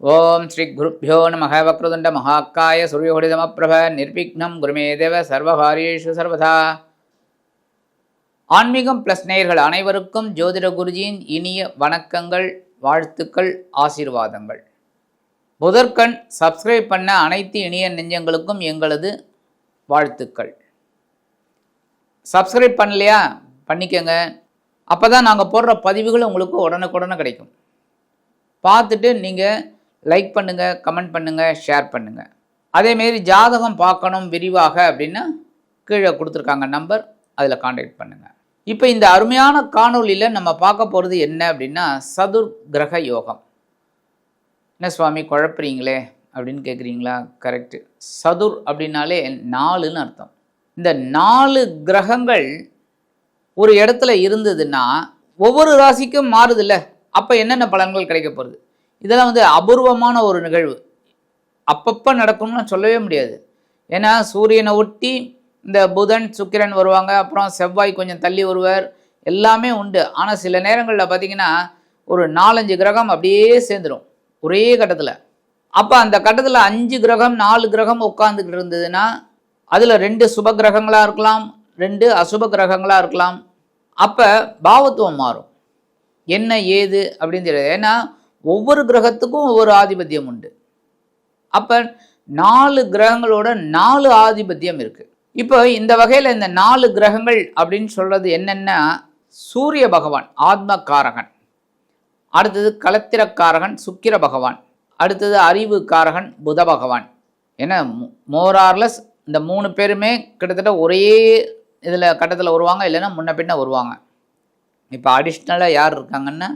ஓம் ஸ்ரீ குருப்பியோ நம வக்ரதுண்ட மகாக்காய சூரியோடிதமப்பிரப நிர்விக்னம் குருமே தேவ சர்வகாரியேஷு சர்வதா. ஆன்மீகம் ப்ளஸ் நேயர்கள் அனைவருக்கும் ஜோதிட குருஜியின் இனிய வணக்கங்கள் வாழ்த்துக்கள் ஆசீர்வாதங்கள். புதர்கண் சப்ஸ்கிரைப் பண்ண அனைத்து இனிய நெஞ்சங்களுக்கும் எங்களது வாழ்த்துக்கள். சப்ஸ்கிரைப் பண்ணலையா? பண்ணிக்கங்க. அப்போ தான் நாங்கள் போடுற பதிவுகள் உங்களுக்கு உடனுக்குடனே கிடைக்கும். பார்த்துட்டு நீங்கள் லைக் பண்ணுங்கள் கமெண்ட் பண்ணுங்கள் ஷேர் பண்ணுங்கள் அதேமாரி ஜாதகம் பார்க்கணும் விரிவாக அப்படின்னா கீழே கொடுத்துருக்காங்க நம்பர் அதில் காண்டாக்ட் பண்ணுங்கள் இப்போ இந்த அருமையான காணொளியில் நம்ம பார்க்க போகிறது என்ன அப்படின்னா சதுர் கிரக யோகம். என்ன சுவாமி குழப்புறீங்களே அப்படின்னு கேட்குறீங்களா கரெக்டு சதுர் அப்படின்னாலே நாலுன்னு அர்த்தம். இந்த நாலு கிரகங்கள் ஒரு இடத்துல இருந்ததுன்னா ஒவ்வொரு ராசிக்கும் மாறுதில்ல. அப்போ என்னென்ன பலன்கள் கிடைக்க போகிறது இதெல்லாம் வந்து அபூர்வமான ஒரு நிகழ்வு. அப்பப்போ நடக்கும்னு சொல்லவே முடியாது. ஏன்னா சூரியனை ஒட்டி இந்த புதன் சுக்கிரன் வருவாங்க. அப்புறம் செவ்வாய் கொஞ்சம் தள்ளி வருவார். எல்லாமே உண்டு. ஆனால் சில நேரங்களில் பார்த்திங்கன்னா ஒரு நாலஞ்சு கிரகம் அப்படியே சேர்ந்துடும் ஒரே கட்டத்தில். அப்போ அந்த கட்டத்தில் அஞ்சு கிரகம் நாலு கிரகம் உட்காந்துக்கிட்டு இருந்ததுன்னா அதில் ரெண்டு சுப கிரகங்களாக இருக்கலாம் ரெண்டு அசுப கிரகங்களாக இருக்கலாம். அப்போ பாவத்துவம் மாறும். என்ன ஏது அப்படின்னு தெரியாது. ஏன்னா ஒவ்வொரு கிரகத்துக்கும் ஒவ்வொரு ஆதிபத்தியம் உண்டு. அப்போ நாலு கிரகங்களோட நாலு ஆதிபத்தியம் இருக்குது இப்போ இந்த வகையில் இந்த நாலு கிரகங்கள் அப்படின்னு சொல்கிறது என்னென்னா சூரிய பகவான் ஆத்மக்காரகன். அடுத்தது கலத்திரக்காரகன் சுக்கிர பகவான். அடுத்தது அறிவு காரகன் புத பகவான். ஏன்னா மோரார்லஸ் இந்த மூணு பேருமே கிட்டத்தட்ட ஒரே இதில் கட்டத்தில் வருவாங்க இல்லைன்னா முன்ன பின்ன வருவாங்க. இப்போ அடிஷ்னலாக யார் இருக்காங்கன்னா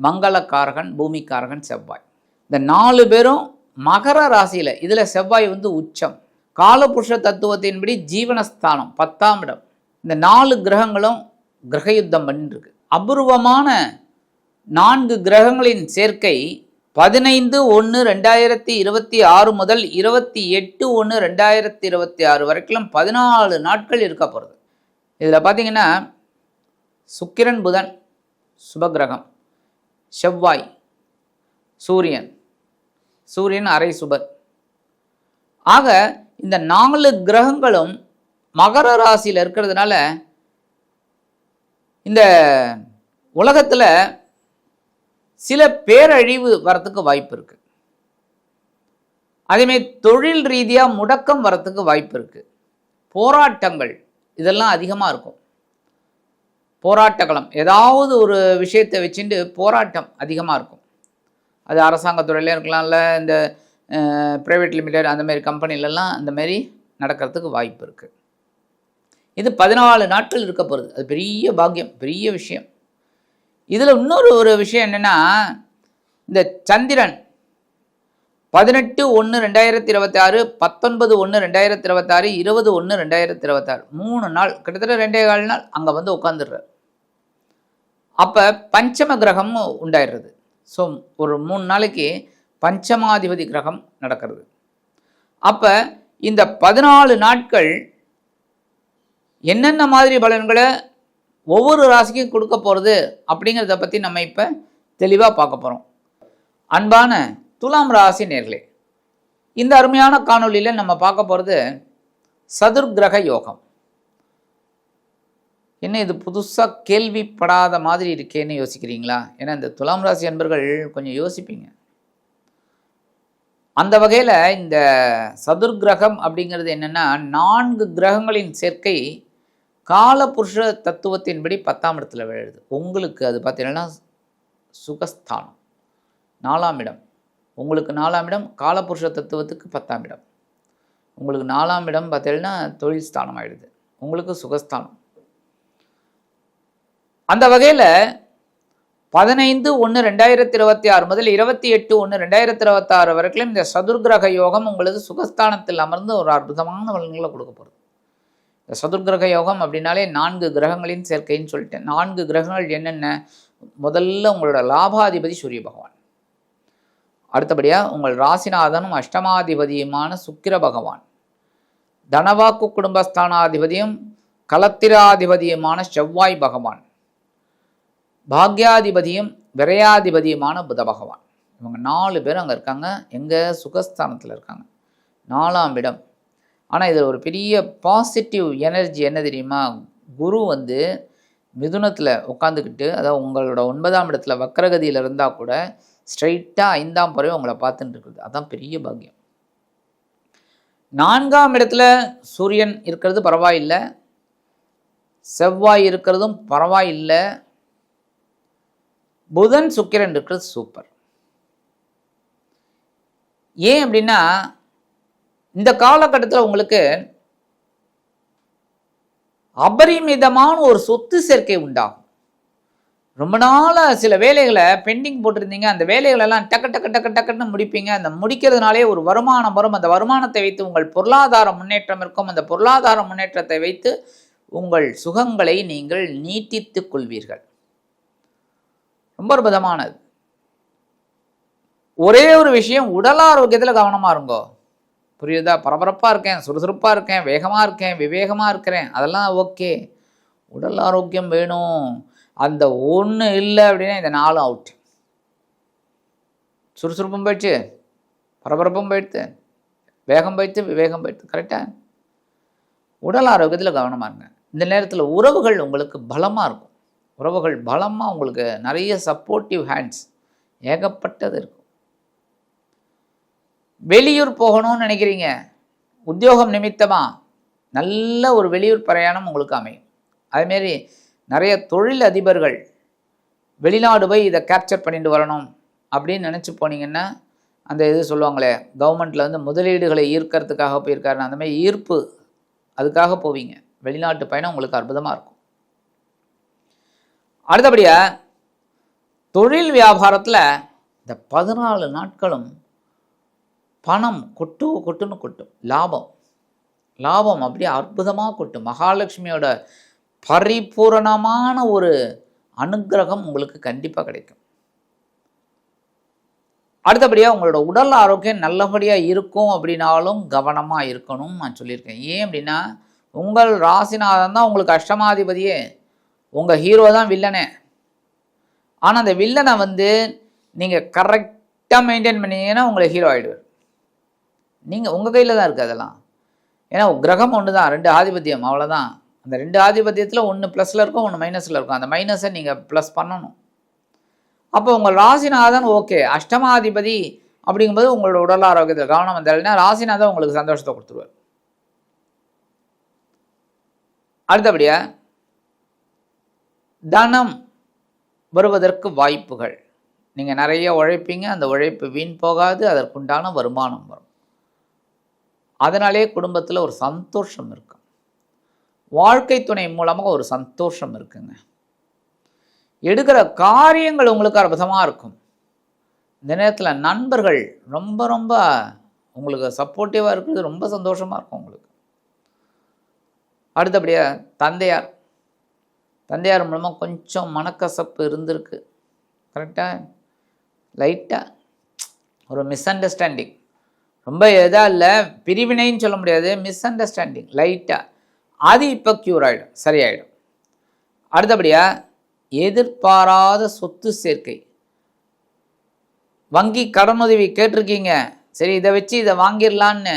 மங்களக்காரகன் பூமிக்காரகன் செவ்வாய். இந்த நாலு பேரும் மகர ராசியில். இதில் செவ்வாய் வந்து உச்சம். காலபுருஷ தத்துவத்தின்படி ஜீவனஸ்தானம் பத்தாம் இடம். இந்த நாலு கிரகங்களும் கிரக யுத்தம் பண்ணிருக்கு. அபூர்வமான நான்கு கிரகங்களின் சேர்க்கை பதினைந்து ஒன்று ரெண்டாயிரத்தி இருபத்தி ஆறு முதல் இருபத்தி எட்டு ஒன்று ரெண்டாயிரத்தி இருபத்தி ஆறு வரைக்கும் பதினாலு நாட்கள் இருக்க போகிறது இதில் பார்த்தீங்கன்னா சுக்கிரன் புதன் சுபகிரகம் செவ்வாய் சூரியன். சூரியன் அரை சுபர். ஆக இந்த நாலு கிரகங்களும் மகர ராசியில் இருக்கிறதுனால இந்த உலகத்தில் சில பேரழிவு வரத்துக்கு வாய்ப்பு இருக்கு. அதேமாரி தொழில் ரீதியாக முடக்கம் வரத்துக்கு வாய்ப்பு இருக்கு. போராட்டங்கள் இதெல்லாம் அதிகமாக இருக்கும். போராட்டக்களம் ஏதாவது ஒரு விஷயத்தை வச்சுட்டு போராட்டம் அதிகமாக இருக்கும். அது அரசாங்கத்துறையிலே இல்லை இந்த ப்ரைவேட் லிமிடெட் அந்த மாதிரி கம்பெனிலலாம் அந்த மாதிரி நடக்கிறதுக்கு வாய்ப்பு இருக்குது இது பதினாலு நாட்கள் இருக்க போகிறது அது பெரிய பாக்கியம் பெரிய விஷயம். இதில் இன்னொரு ஒரு விஷயம் என்னென்னா இந்த சந்திரன் பதினெட்டு ஒன்று ரெண்டாயிரத்தி இருபத்தி ஆறு பத்தொன்பது ஒன்று ரெண்டாயிரத்தி இருபத்தாறு இருபது ஒன்று ரெண்டாயிரத்தி இருபத்தாறு மூணு நாள் கிட்டத்தட்ட ரெண்டே கால் நாள் அங்கே வந்து உட்காந்துடுறார் அப்போ பஞ்சம கிரகம் உண்டாயிடுறது. ஸோ ஒரு மூணு நாளைக்கு பஞ்சமாதிபதி கிரகம் நடக்கிறது. அப்போ இந்த பதினாலு நாட்கள் என்னென்ன மாதிரி பலன்களை ஒவ்வொரு ராசிக்கும் கொடுக்க போகிறது அப்படிங்கிறத பற்றி நம்ம இப்போ தெளிவாக பார்க்க போகிறோம் அன்பான துலாம் ராசி நேர்களே இந்த அருமையான காணொலியில் நம்ம பார்க்க போகிறது சதுர்கிரக யோகம். என்ன இது புதுசாக கேள்விப்படாத மாதிரி இருக்கேன்னு யோசிக்கிறீங்களா? ஏன்னா இந்த துலாம் ராசி அன்பர்கள் கொஞ்சம் யோசிப்பீங்க. அந்த வகையில் இந்த சதுர்கிரகம் அப்படிங்கிறது என்னென்னா நான்கு கிரகங்களின் சேர்க்கை காலபுருஷ தத்துவத்தின்படி பத்தாம் இடத்துல விழுது. உங்களுக்கு அது பார்த்தீங்கன்னா சுகஸ்தானம். நாலாம் இடம். உங்களுக்கு நாலாம் இடம் காலபுருஷ தத்துவத்துக்கு பத்தாம் இடம். உங்களுக்கு நாலாம் இடம் பார்த்தீங்கன்னா தொழில் ஸ்தானம் ஆகிடுது உங்களுக்கு சுகஸ்தானம். அந்த வகையில் பதினைந்து ஒன்று ரெண்டாயிரத்தி இருபத்தி ஆறு முதல் இருபத்தி எட்டு ஒன்று ரெண்டாயிரத்தி இருபத்தாறு வரைக்கும் இந்த சதுர்கிரக யோகம் உங்களுக்கு சுகஸ்தானத்தில் அமர்ந்து ஒரு அற்புதமான பலன்களை கொடுக்க போகிறது இந்த சதுர்கிரக யோகம் அப்படின்னாலே நான்கு கிரகங்களின் சேர்க்கைன்னு சொல்லிட்டேன். நான்கு கிரகங்கள் என்னென்ன? முதல்ல உங்களோட லாபாதிபதி சூரிய பகவான். அடுத்தபடியாக உங்கள் ராசிநாதனும் அஷ்டமாதிபதியுமான சுக்கிர பகவான். தனவாக்கு குடும்பஸ்தானாதிபதியும் கலத்திராதிபதியுமான செவ்வாய் பகவான். பாக்யாதிபதியும் விரையாதிபதியுமான புத பகவான். இவங்க நாலு பேர் அங்கே இருக்காங்க. எங்கள் சுகஸ்தானத்தில் இருக்காங்க. நாலாம் இடம். ஆனால் இதில் ஒரு பெரிய பாசிட்டிவ் எனர்ஜி என்ன தெரியுமா? குரு வந்து மிதுனத்தில் உட்காந்துக்கிட்டு அதாவது உங்களோட ஒன்பதாம் இடத்துல வக்கரகதியில் இருந்தால் கூட ஸ்ட்ரைட்டாக ஐந்தாம் பறவை உங்களை பார்த்துட்டு இருக்குது. பெரிய பாக்கியம். நான்காம் இடத்துல சூரியன் இருக்கிறது பரவாயில்லை. செவ்வாய் இருக்கிறதும் பரவாயில்லை. புதன் சுக்கிரன் இருக்கிறது சூப்பர் ஏன் அப்படின்னா இந்த காலகட்டத்தில் உங்களுக்கு அபரிமிதமான ஒரு சொத்து சேர்க்கை உண்டாகும். ரொம்ப நாளாக சில வேலைகளை பெண்டிங் போட்டிருந்தீங்க அந்த வேலைகளெல்லாம் டக்கு டக்கு டக்கு டக்குன்னு முடிப்பீங்க. அந்த முடிக்கிறதுனாலே ஒரு வருமானம் வரும். அந்த வருமானத்தை வைத்து உங்கள் பொருளாதார முன்னேற்றம் இருக்கும். அந்த பொருளாதார முன்னேற்றத்தை வைத்து உங்கள் சுகங்களை நீங்கள் நீட்டித்துக் கொள்வீர்கள். ரொம்ப அற்புதமானது ஒரே ஒரு விஷயம் உடல் ஆரோக்கியத்தில் கவனமாக இருங்கோ. புரியுதா? பரபரப்பாக இருக்கேன் சுறுசுறுப்பாக இருக்கேன் வேகமாக இருக்கேன் விவேகமாக இருக்கிறேன் அதெல்லாம் ஓகே. உடல் ஆரோக்கியம் வேணும். அந்த ஒன்று இல்லை அப்படின்னா இந்த நாலு அவுட் சுறுசுறுப்பும் போயிடுச்சு பரபரப்பும் போயிடுத்து வேகம் போயிடுத்து விவேகம் போயிடுத்து கரெக்டாக உடல் ஆரோக்கியத்தில் கவனமாக இருங்க. இந்த நேரத்தில் உறவுகள் உங்களுக்கு பலமாக இருக்கும். உறவுகள் பலமாக உங்களுக்கு நிறைய சப்போர்ட்டிவ் ஹேண்ட்ஸ் ஏகப்பட்டது இருக்கும். வெளியூர் போகணும்னு நினைக்கிறீங்க. உத்தியோகம் நிமித்தமாக நல்ல ஒரு வெளியூர் பிரயாணம் உங்களுக்கு அமையும். அதேமாரி நிறைய தொழில் அதிபர்கள் வெளிநாடு போய் இதை கேப்சர் பண்ணிட்டு வரணும் அப்படின்னு நினச்சி போனீங்கன்னா அந்த இது சொல்லுவாங்களே கவர்மெண்ட்டில் வந்து முதலீடுகளை ஈர்க்கறதுக்காக போயிருக்காருன்னு அந்தமாதிரி ஈர்ப்பு அதுக்காக போவீங்க. வெளிநாட்டு பயணம் உங்களுக்கு அற்புதமாக இருக்கும். அடுத்தபடியாக தொழில் வியாபாரத்தில் இந்த பதினாலு நாட்களும் பணம் கொட்டு கொட்டுன்னு கொட்டும். லாபம். லாபம் அப்படியே அற்புதமாக கொட்டும். மகாலட்சுமியோட பரிபூரணமான ஒரு அனுக்கிரகம் உங்களுக்கு கண்டிப்பாக கிடைக்கும். அடுத்தபடியாக உங்களோட உடல் ஆரோக்கியம் நல்லபடியாக இருக்கும் அப்படின்னாலும் கவனமாக இருக்கணும் நான் சொல்லியிருக்கேன். ஏன் அப்படின்னா உங்கள் ராசிநாதன் தான் உங்களுக்கு அஷ்டமாதிபதியே. உங்கள் ஹீரோ தான் வில்லனே ஆனால் அந்த வில்லனை வந்து நீங்கள் கரெக்டாக மெயின்டைன் பண்ணீங்கன்னா உங்களை ஹீரோ ஆகிடுவார் நீங்கள் உங்கள் கையில் தான் இருக்குது அதெல்லாம். ஏன்னா கிரகம் ஒன்று தான் ரெண்டு ஆதிபத்தியம் அவ்வளோதான் அந்த ரெண்டு ஆதிபத்தியத்தில் ஒன்று ப்ளஸில் இருக்கும் ஒன்று மைனஸில் இருக்கும். அந்த மைனஸை நீங்கள் ப்ளஸ் பண்ணணும். அப்போ உங்கள் ராசிநாதன் ஓகே அஷ்டமாதிபதி அப்படிங்கும்போது உங்களோட உடல் ஆரோக்கியத்தில் கவனம் வந்தாலுன்னா ராசிநாதன் உங்களுக்கு சந்தோஷத்தை கொடுத்துருவார். அடுத்தபடியாக தனம் வருவதற்கு வாய்ப்புகள். நீங்கள் நிறைய உழைப்பீங்க அந்த உழைப்பு வீண் போகாது அதற்குண்டான வருமானம் வரும். அதனாலே குடும்பத்தில் ஒரு சந்தோஷம் இருக்கும் வாழ்க்கை துணை மூலமாக ஒரு சந்தோஷம் இருக்குங்க. எடுக்கிற காரியங்கள் உங்களுக்கு அற்புதமாக இருக்கும். இந்த நேரத்தில் நண்பர்கள் ரொம்ப ரொம்ப உங்களுக்கு சப்போர்ட்டிவாக இருக்கிறது ரொம்ப சந்தோஷமாக இருக்கும் உங்களுக்கு. அடுத்தபடியாக தந்தையார் தந்தையார் மூலமாக கொஞ்சம் மனக்கசப்பு இருந்திருக்கு. கரெக்டாக லைட்டாக ஒரு மிஸ் அண்டர்ஸ்டாண்டிங் ரொம்ப எதாக இல்லை பிரிவினைன்னு சொல்ல முடியாது மிஸ் அண்டர்ஸ்டாண்டிங் லைட்டாக அது இப்போ க்யூர் ஆகிடும் சரியாயிடும். அடுத்தபடியாக எதிர்பாராத சொத்து சேர்க்கை. வங்கி கடனுதவி கேட்டிருக்கீங்க. சரி இதை வச்சு இதை வாங்கிடலான்னு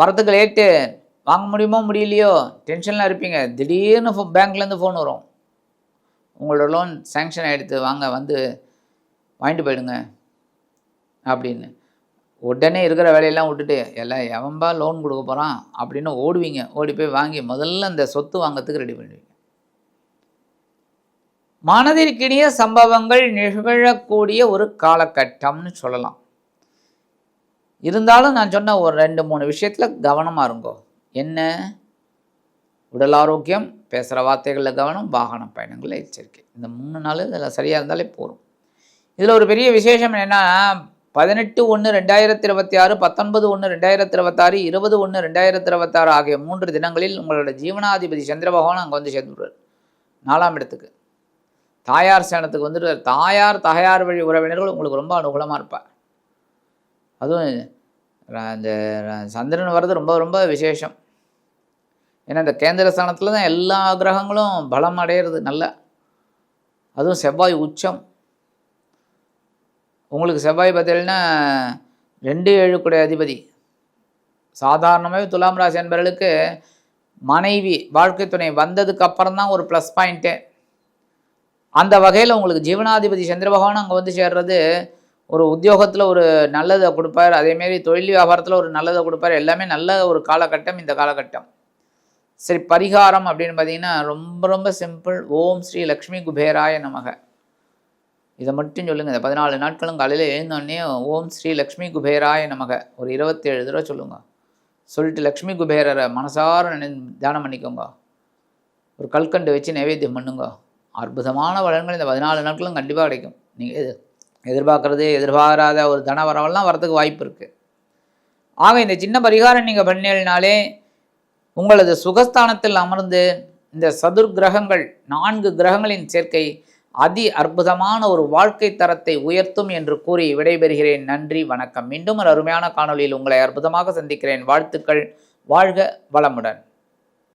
வரத்துக்கு லேட்டு. வாங்க முடியுமோ முடியலையோ? டென்ஷனில் இருப்பீங்க. திடீர்னு ஃபோ பேங்க்லேருந்து ஃபோன் வரும். உங்களோட லோன் சேங்ஷன் ஆகிடுத்து வாங்க வந்து வாங்கிட்டு போயிடுங்க. அப்படின்னு. உடனே இருக்கிற வேலையெல்லாம் விட்டுட்டு எல்லாம் எவன்பா லோன் கொடுக்க போகிறான் அப்படின்னு ஓடுவீங்க. ஓடி போய் வாங்கி முதல்ல அந்த சொத்து வாங்கிறதுக்கு ரெடி பண்ணுவீங்க மனதிற்கினிய சம்பவங்கள் நிகழக்கூடிய ஒரு காலகட்டம்னு சொல்லலாம். இருந்தாலும் நான் சொன்ன ஒரு ரெண்டு மூணு விஷயத்தில் கவனமாக இருங்கோ. என்ன? உடல் ஆரோக்கியம் பேசுகிற வார்த்தைகளில் கவனம் வாகன பயணங்களில் எச்சரிக்கை. இந்த மூணு நாள் இதில் சரியாக இருந்தாலே போகும் இதில் ஒரு பெரிய விசேஷம் என்னென்னா பதினெட்டு ஒன்று ரெண்டாயிரத்தி இருபத்தி ஆறு பத்தொன்பது ஒன்று ரெண்டாயிரத்தி இருபத்தாறு இருபது ஒன்று ரெண்டாயிரத்தி இருபத்தாறு ஆகிய மூன்று தினங்களில் உங்களோட ஜீவனாதிபதி சந்திர பகவான் அங்கே வந்து சேர்ந்துடுவார். நாலாம் இடத்துக்கு. தாயார் சேனத்துக்கு வந்துடுவார். தாயார் தாயார் வழி உறவினர்கள் உங்களுக்கு ரொம்ப அனுகூலமாக இருப்பார். அதுவும் அந்த சந்திரன் வர்றது ரொம்ப ரொம்ப விசேஷம். ஏன்னா இந்த கேந்திர ஸ்தானத்தில் தான் எல்லா கிரகங்களும் பலம் அடையிறது நல்ல. அதுவும் செவ்வாய் உச்சம். உங்களுக்கு செவ்வாய் பார்த்தீங்கன்னா ரெண்டு ஏழுக்குடைய அதிபதி. சாதாரணமாகவே துலாம் ராசி என்பவர்களுக்கு மனைவி வாழ்க்கை துணை வந்ததுக்கு அப்புறம் தான் ஒரு ப்ளஸ் பாயிண்ட்டு அந்த வகையில் உங்களுக்கு ஜீவனாதிபதி சந்திர பகவான் அங்கே வந்து சேர்றது ஒரு உத்தியோகத்தில் ஒரு நல்லதை கொடுப்பார் அதேமாரி தொழில் வியாபாரத்தில் ஒரு நல்லதை கொடுப்பார். எல்லாமே நல்ல ஒரு காலகட்டம் இந்த காலகட்டம். சரி பரிகாரம் அப்படின்னு பார்த்தீங்கன்னா ரொம்ப ரொம்ப சிம்பிள் ஓம் ஸ்ரீ லக்ஷ்மி குபேராய நமக. இதை மட்டும் சொல்லுங்கள் இந்த பதினாலு நாட்களும் காலையில் எழுந்தோடனே ஓம் ஸ்ரீ லக்ஷ்மி குபேராய நமக. ஒரு இருபத்தேழு தடவை சொல்லுங்க. சொல்லிட்டு லக்ஷ்மி குபேரரை மனசார நினை தியானம் பண்ணிக்கோங்க. ஒரு கல்கண்டு வச்சு நைவேத்தியம் பண்ணுங்க. அற்புதமான வளங்கள் இந்த பதினாலு நாட்களும் கண்டிப்பாக கிடைக்கும். நீங்கள் எது எதிர்பார்க்குறது எதிர்பாராத ஒரு தன வரவெல்லாம் வரத்துக்கு வாய்ப்பு இருக்குது ஆக இந்த சின்ன பரிகாரம் நீங்கள் பண்ணினாலே உங்களது சுகஸ்தானத்தில் அமர்ந்து இந்த சதுர் கிரகங்கள் நான்கு கிரகங்களின் சேர்க்கை அதி அற்புதமான ஒரு வாழ்க்கை தரத்தை உயர்த்தும் என்று கூறி விடைபெறுகிறேன். நன்றி வணக்கம். மீண்டும் ஒரு அருமையான காணொளியில் உங்களை அற்புதமாக சந்திக்கிறேன். வாழ்த்துக்கள். வாழ்க வளமுடன்.